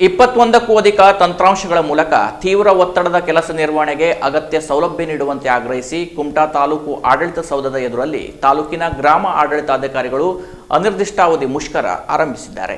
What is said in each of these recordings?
ಇಪ್ಪತ್ತೊಂದಕ್ಕೂ ಅಧಿಕ ತಂತ್ರಾಂಶಗಳ ಮೂಲಕ ತೀವ್ರ ಒತ್ತಡದ ಕೆಲಸ ನಿರ್ವಹಣೆಗೆ ಅಗತ್ಯ ಸೌಲಭ್ಯ ನೀಡುವಂತೆ ಆಗ್ರಹಿಸಿ ಕುಮಟಾ ತಾಲೂಕು ಆಡಳಿತ ಸೌಧದ ಎದುರಲ್ಲಿ ತಾಲೂಕಿನ ಗ್ರಾಮ ಆಡಳಿತಾಧಿಕಾರಿಗಳು ಅನಿರ್ದಿಷ್ಟಾವಧಿ ಮುಷ್ಕರ ಆರಂಭಿಸಿದ್ದಾರೆ.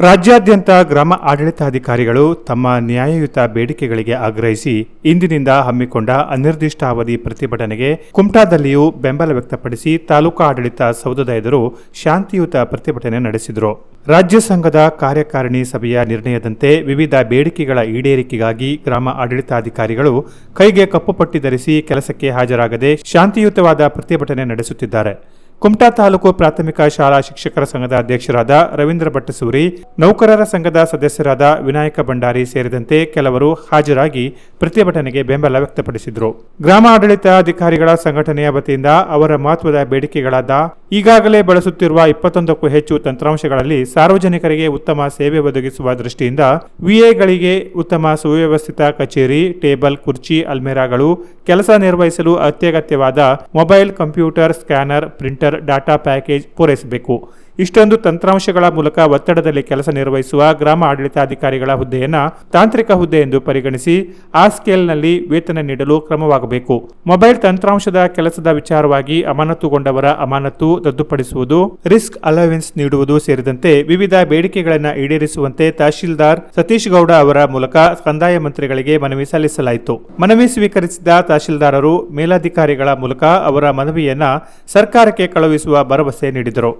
ರಾಜ್ಯಾದ್ಯಂತ ಗ್ರಾಮ ಆಡಳಿತಾಧಿಕಾರಿಗಳು ತಮ್ಮ ನ್ಯಾಯಯುತ ಬೇಡಿಕೆಗಳಿಗೆ ಆಗ್ರಹಿಸಿ ಇಂದಿನಿಂದ ಹಮ್ಮಿಕೊಂಡ ಅನಿರ್ದಿಷ್ಟಾವಧಿ ಪ್ರತಿಭಟನೆಗೆ ಕುಮಟಾದಲ್ಲಿಯೂ ಬೆಂಬಲ ವ್ಯಕ್ತಪಡಿಸಿ ತಾಲೂಕಾ ಆಡಳಿತ ಸೌಧದ ಎದುರು ಶಾಂತಿಯುತ ಪ್ರತಿಭಟನೆ ನಡೆಸಿದರು. ರಾಜ್ಯ ಸಂಘದ ಕಾರ್ಯಕಾರಿಣಿ ಸಭೆಯ ನಿರ್ಣಯದಂತೆ ವಿವಿಧ ಬೇಡಿಕೆಗಳ ಈಡೇರಿಕೆಗಾಗಿ ಗ್ರಾಮ ಆಡಳಿತಾಧಿಕಾರಿಗಳು ಕೈಗೆ ಕಪ್ಪು ಪಟ್ಟಿ ಧರಿಸಿ ಕೆಲಸಕ್ಕೆ ಹಾಜರಾಗದೆ ಶಾಂತಿಯುತವಾದ ಪ್ರತಿಭಟನೆ ನಡೆಸುತ್ತಿದ್ದಾರೆ. ಕುಮಟಾ ತಾಲೂಕು ಪ್ರಾಥಮಿಕ ಶಾಲಾ ಶಿಕ್ಷಕರ ಸಂಘದ ಅಧ್ಯಕ್ಷರಾದ ರವೀಂದ್ರ ಭಟ್ಟಸೂರಿ, ನೌಕರರ ಸಂಘದ ಸದಸ್ಯರಾದ ವಿನಾಯಕ ಭಂಡಾರಿ ಸೇರಿದಂತೆ ಕೆಲವರು ಹಾಜರಾಗಿ ಪ್ರತಿಭಟನೆಗೆ ಬೆಂಬಲ ವ್ಯಕ್ತಪಡಿಸಿದರು. ಗ್ರಾಮ ಆಡಳಿತ ಅಧಿಕಾರಿಗಳ ಸಂಘಟನೆಯ ವತಿಯಿಂದ ಅವರ ಮಹತ್ವದ ಬೇಡಿಕೆಗಳಾದ ಈಗಾಗಲೇ ಬಳಸುತ್ತಿರುವ ಇಪ್ಪತ್ತೊಂದಕ್ಕೂ ಹೆಚ್ಚು ತಂತ್ರಾಂಶಗಳಲ್ಲಿ ಸಾರ್ವಜನಿಕರಿಗೆ ಉತ್ತಮ ಸೇವೆ ಒದಗಿಸುವ ದೃಷ್ಟಿಯಿಂದ ವಿಎಗಳಿಗೆ ಉತ್ತಮ ಸುವ್ಯವಸ್ಥಿತ ಕಚೇರಿ, ಟೇಬಲ್, ಕುರ್ಚಿ, ಅಲ್ಮೇರಾಗಳು, ಕೆಲಸ ನಿರ್ವಹಿಸಲು ಅತ್ಯಗತ್ಯವಾದ mobile computer, scanner, printer, data package ಪೂರೈಸಬೇಕು. ಇಷ್ಟೊಂದು ತಂತ್ರಾಂಶಗಳ ಮೂಲಕ ಒತ್ತಡದಲ್ಲಿ ಕೆಲಸ ನಿರ್ವಹಿಸುವ ಗ್ರಾಮ ಆಡಳಿತಾಧಿಕಾರಿಗಳ ಹುದ್ದೆಯನ್ನ ತಾಂತ್ರಿಕ ಹುದ್ದೆ ಎಂದು ಪರಿಗಣಿಸಿ ಆ ಸ್ಕೇಲ್ನಲ್ಲಿ ವೇತನ ನೀಡಲು ಕ್ರಮವಾಗಬೇಕು. ಮೊಬೈಲ್ ತಂತ್ರಾಂಶದ ಕೆಲಸದ ವಿಚಾರವಾಗಿ ಅಮಾನತುಗೊಂಡವರ ಅಮಾನತು ರದ್ದುಪಡಿಸುವುದು, ರಿಸ್ಕ್ ಅಲವೆನ್ಸ್ ನೀಡುವುದು ಸೇರಿದಂತೆ ವಿವಿಧ ಬೇಡಿಕೆಗಳನ್ನು ಈಡೇರಿಸುವಂತೆ ತಹಶೀಲ್ದಾರ್ ಸತೀಶ್ ಗೌಡ ಅವರ ಮೂಲಕ ಕಂದಾಯ ಮಂತ್ರಿಗಳಿಗೆ ಮನವಿ ಸಲ್ಲಿಸಲಾಯಿತು. ಮನವಿ ಸ್ವೀಕರಿಸಿದ ತಹಶೀಲ್ದಾರರು ಮೇಲಾಧಿಕಾರಿಗಳ ಮೂಲಕ ಅವರ ಮನವಿಯನ್ನ ಸರ್ಕಾರಕ್ಕೆ ಕಳುಹಿಸುವ ಭರವಸೆ ನೀಡಿದರು.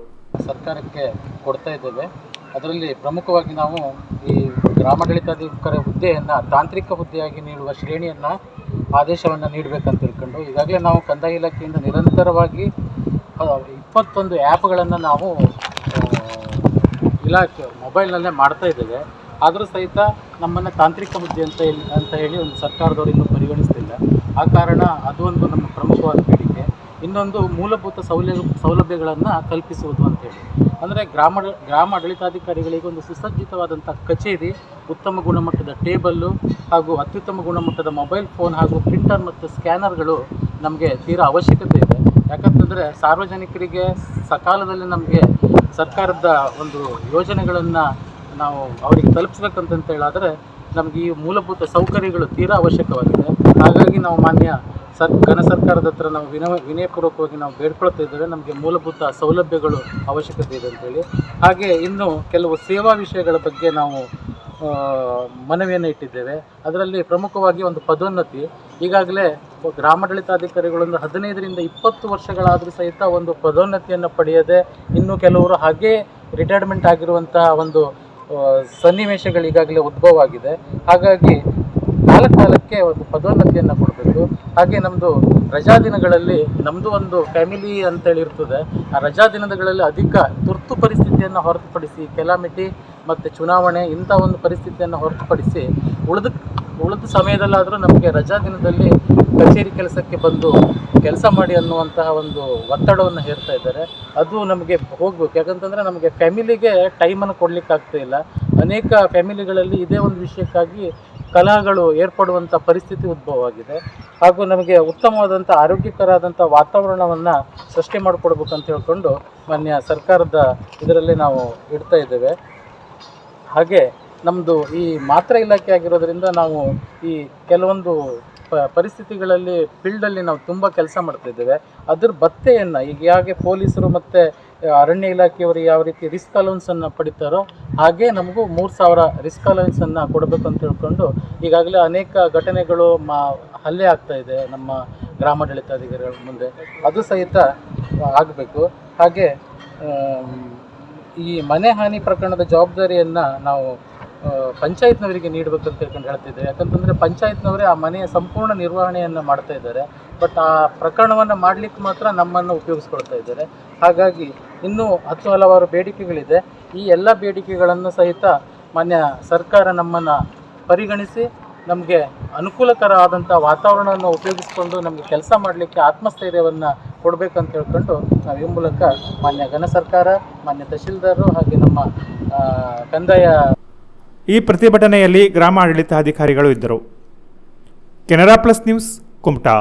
ಸರ್ಕಾರಕ್ಕೆ ಕೊಡ್ತಾ ಇದ್ದೇವೆ. ಅದರಲ್ಲಿ ಪ್ರಮುಖವಾಗಿ ನಾವು ಈ ಗ್ರಾಮಾಡಳಿತಾಧಿಕಾರಿ ಹುದ್ದೆಯನ್ನು, ತಾಂತ್ರಿಕ ಹುದ್ದೆಯಾಗಿ ನೀಡುವ ಶ್ರೇಣಿಯನ್ನು ಆದೇಶವನ್ನು ನೀಡಬೇಕಂತ ತಿಳ್ಕೊಂಡು, ಈಗಾಗಲೇ ನಾವು ಕಂದಾಯ ಇಲಾಖೆಯಿಂದ ನಿರಂತರವಾಗಿ ಇಪ್ಪತ್ತೊಂದು ಆ್ಯಪ್ಗಳನ್ನು ನಾವು ಇಲಾಖೆ ಮೊಬೈಲ್ನಲ್ಲೇ ಮಾಡ್ತಾ ಇದ್ದೇವೆ. ಆದರೂ ಸಹಿತ ನಮ್ಮನ್ನು ತಾಂತ್ರಿಕ ಹುದ್ದೆ ಅಂತ ಹೇಳಿ ಅಂತ ಹೇಳಿ ಒಂದು ಸರ್ಕಾರದವರು ಇನ್ನೂ ಪರಿಗಣಿಸ್ತಿಲ್ಲ. ಆ ಕಾರಣ ಅದು ಒಂದು ನಮ್ಮ ಪ್ರಮುಖವಾದ ಬೇಡಿಕೆ. ಇನ್ನೊಂದು ಮೂಲಭೂತ ಸೌಲಭ್ಯ ಸೌಲಭ್ಯಗಳನ್ನು ಕಲ್ಪಿಸುವುದು ಅಂತೇಳಿ. ಅಂದರೆ ಗ್ರಾಮ ಗ್ರಾಮ ಆಡಳಿತಾಧಿಕಾರಿಗಳಿಗೆ ಒಂದು ಸುಸಜ್ಜಿತವಾದಂಥ ಕಚೇರಿ, ಉತ್ತಮ ಗುಣಮಟ್ಟದ ಟೇಬಲ್ಲು ಹಾಗೂ ಅತ್ಯುತ್ತಮ ಗುಣಮಟ್ಟದ ಮೊಬೈಲ್ ಫೋನ್ ಹಾಗೂ ಪ್ರಿಂಟರ್ ಮತ್ತು ಸ್ಕ್ಯಾನರ್ಗಳು ನಮಗೆ ತೀರಾ ಅವಶ್ಯಕತೆ ಇದೆ. ಯಾಕಂತಂದರೆ ಸಾರ್ವಜನಿಕರಿಗೆ ಸಕಾಲದಲ್ಲಿ ನಮಗೆ ಸರ್ಕಾರದ ಒಂದು ಯೋಜನೆಗಳನ್ನು ನಾವು ಅವರಿಗೆ ತಲುಪಿಸ್ಬೇಕಂತ ಹೇಳಾದರೆ ನಮಗೆ ಈ ಮೂಲಭೂತ ಸೌಕರ್ಯಗಳು ತೀರಾ ಅವಶ್ಯಕವಾಗಿದೆ. ಹಾಗಾಗಿ ನಾವು ಮಾನ್ಯ ಸರ್, ಘನ ಸರ್ಕಾರದ ಹತ್ರ ನಾವು ವಿನಯ ವಿನಯಪೂರ್ವಕವಾಗಿ ನಾವು ಬೇಡ್ಕೊಳ್ತಾ ಇದ್ದೇವೆ. ನಮಗೆ ಮೂಲಭೂತ ಸೌಲಭ್ಯಗಳು ಅವಶ್ಯಕತೆ ಇದೆ ಅಂತೇಳಿ ಹಾಗೆ ಇನ್ನು ಕೆಲವು ಸೇವಾ ವಿಷಯಗಳ ಬಗ್ಗೆ ನಾವು ಮನವಿಯನ್ನು ಇಟ್ಟಿದ್ದೇವೆ. ಅದರಲ್ಲಿ ಪ್ರಮುಖವಾಗಿ ಒಂದು ಪದೋನ್ನತಿ. ಈಗಾಗಲೇ ಗ್ರಾಮಾಡಳಿತಾಧಿಕಾರಿಗಳೊಂದು ಹದಿನೈದರಿಂದ ಇಪ್ಪತ್ತು ವರ್ಷಗಳಾದರೂ ಸಹಿತ ಒಂದು ಪದೋನ್ನತಿಯನ್ನು ಪಡೆಯದೆ ಇನ್ನು ಕೆಲವರು ಹಾಗೇ ರಿಟೈರ್ಮೆಂಟ್ ಆಗಿರುವಂತಹ ಒಂದು ಸನ್ನಿವೇಶಗಳು ಈಗಾಗಲೇ ಉದ್ಭವ ಆಗಿದೆ ಹಾಗಾಗಿ ಕಾಲಕಾಲಕ್ಕೆ ಒಂದು ಪದೋನ್ನತಿಯನ್ನು ಕೊಡಬೇಕು. ಹಾಗೆ ನಮ್ಮದು ರಜಾ ದಿನಗಳಲ್ಲಿ ನಮ್ಮದು ಒಂದು ಫ್ಯಾಮಿಲಿ ಅಂತೇಳಿ ಇರ್ತದೆ. ಆ ರಜಾ ದಿನಗಳಲ್ಲಿ ಅಧಿಕ ತುರ್ತು ಪರಿಸ್ಥಿತಿಯನ್ನು ಹೊರತುಪಡಿಸಿ, ಕೆಲಾಮಿಟಿ ಮತ್ತು ಚುನಾವಣೆ ಇಂಥ ಒಂದು ಪರಿಸ್ಥಿತಿಯನ್ನು ಹೊರತುಪಡಿಸಿ ಉಳಿದ ಉಳಿದ ಸಮಯದಲ್ಲಾದರೂ ನಮಗೆ ರಜಾ ದಿನದಲ್ಲಿ ಕಚೇರಿ ಕೆಲಸಕ್ಕೆ ಬಂದು ಕೆಲಸ ಮಾಡಿ ಅನ್ನುವಂತಹ ಒಂದು ಒತ್ತಡವನ್ನು ಹೇರ್ತಾ ಇದ್ದಾರೆ. ಅದು ನಮಗೆ ಹೋಗ್ಬೇಕು. ಯಾಕಂತಂದರೆ ನಮಗೆ ಫ್ಯಾಮಿಲಿಗೆ ಟೈಮನ್ನು ಕೊಡಲಿಕ್ಕೆ ಆಗ್ತಾ ಇಲ್ಲ. ಅನೇಕ ಫ್ಯಾಮಿಲಿಗಳಲ್ಲಿ ಇದೇ ಒಂದು ವಿಷಯಕ್ಕಾಗಿ ಕಲಹಗಳು ಏರ್ಪಡುವಂಥ ಪರಿಸ್ಥಿತಿ ಉದ್ಭವವಾಗಿದೆ. ಹಾಗೂ ನಮಗೆ ಉತ್ತಮವಾದಂಥ ಆರೋಗ್ಯಕರವಾದಂಥ ವಾತಾವರಣವನ್ನು ಸೃಷ್ಟಿ ಮಾಡಿಕೊಡ್ಬೇಕು ಅಂತ ಹೇಳ್ಕೊಂಡು ಮಾನ್ಯ ಸರ್ಕಾರದ ಇದರಲ್ಲಿ ನಾವು ಇಡ್ತಾ ಇದ್ದೇವೆ. ಹಾಗೆ ನಮ್ಮದು ಈ ಮಾತ್ರ ಇಲಾಖೆ ಆಗಿರೋದ್ರಿಂದ ನಾವು ಈ ಕೆಲವೊಂದು ಪ, ಪರಿಸ್ಥಿತಿಗಳಲ್ಲಿ ಫೀಲ್ಡಲ್ಲಿ ನಾವು ತುಂಬ ಕೆಲಸ ಮಾಡ್ತಾ ಇದ್ದೇವೆ. ಅದ್ರ ಭತ್ತೆಯನ್ನು ಈಗ ಹೇಗೆ ಪೊಲೀಸರು ಮತ್ತು ಅರಣ್ಯ ಇಲಾಖೆಯವರು ಯಾವ ರೀತಿ ರಿಸ್ಕ್ ಅಲೌನ್ಸನ್ನು ಪಡಿತಾರೋ ಹಾಗೆ ನಮಗೂ ಮೂರು ಸಾವಿರ ರಿಸ್ಕ್ ಅಲೌನ್ಸನ್ನು ಕೊಡಬೇಕು ಅಂತ ಈಗಾಗಲೇ ಅನೇಕ ಘಟನೆಗಳು ಮಾ ಹಲ್ಲೆ ಆಗ್ತಾ ಇದೆ ನಮ್ಮ ಗ್ರಾಮಾಡಳಿತಾಧಿಕಾರಿಗಳ ಮುಂದೆ. ಅದು ಸಹಿತ ಆಗಬೇಕು. ಹಾಗೆ ಈ ಮನೆ ಹಾನಿ ಪ್ರಕರಣದ ಜವಾಬ್ದಾರಿಯನ್ನು ನಾವು ಪಂಚಾಯತ್ನವರಿಗೆ ಪಂಚಾಯತ್ನವರಿಗೆ ನೀಡಬೇಕಂತ ತಿಳ್ಕೊಂಡು ಹೇಳ್ತಿದ್ದೆ. ಯಾಕಂತಂದರೆ ಪಂಚಾಯತ್ನವರೇ ಆ ಮನೆಯ ಸಂಪೂರ್ಣ ನಿರ್ವಹಣೆಯನ್ನು ಮಾಡ್ತಾ ಇದ್ದಾರೆ. ಬಟ್ ಆ ಪ್ರಕರಣವನ್ನು ಮಾಡಲಿಕ್ಕೆ ಮಾತ್ರ ನಮ್ಮನ್ನು ಉಪಯೋಗಿಸ್ಕೊಳ್ತಾ ಇದ್ದಾರೆ. ಹಾಗಾಗಿ ಇನ್ನೂ ಹತ್ತು ಹಲವಾರು ಬೇಡಿಕೆಗಳಿದೆ. ಈ ಎಲ್ಲ ಬೇಡಿಕೆಗಳನ್ನು ಸಹಿತ ಮಾನ್ಯ ಸರ್ಕಾರ ನಮ್ಮನ್ನು ಪರಿಗಣಿಸಿ ನಮಗೆ ಅನುಕೂಲಕರ ಆದಂಥ ವಾತಾವರಣವನ್ನು ಉಪಯೋಗಿಸಿಕೊಂಡು ನಮಗೆ ಕೆಲಸ ಮಾಡಲಿಕ್ಕೆ ಆತ್ಮಸ್ಥೈರ್ಯವನ್ನು ಕೊಡಬೇಕಂತ ಹೇಳ್ಕೊಂಡು ನಾವು ಈ ಮೂಲಕ ಮಾನ್ಯ ಘನ ಸರ್ಕಾರ, ಮಾನ್ಯ ತಹಶೀಲ್ದಾರರು ಹಾಗೆ ನಮ್ಮ ಕಂದಾಯ ಈ ಪ್ರತಿಭಟನೆಯಲ್ಲಿ ಗ್ರಾಮ ಆಡಳಿತಾಧಿಕಾರಿಗಳು ಇದ್ದರು. Canara plus news, Kumta.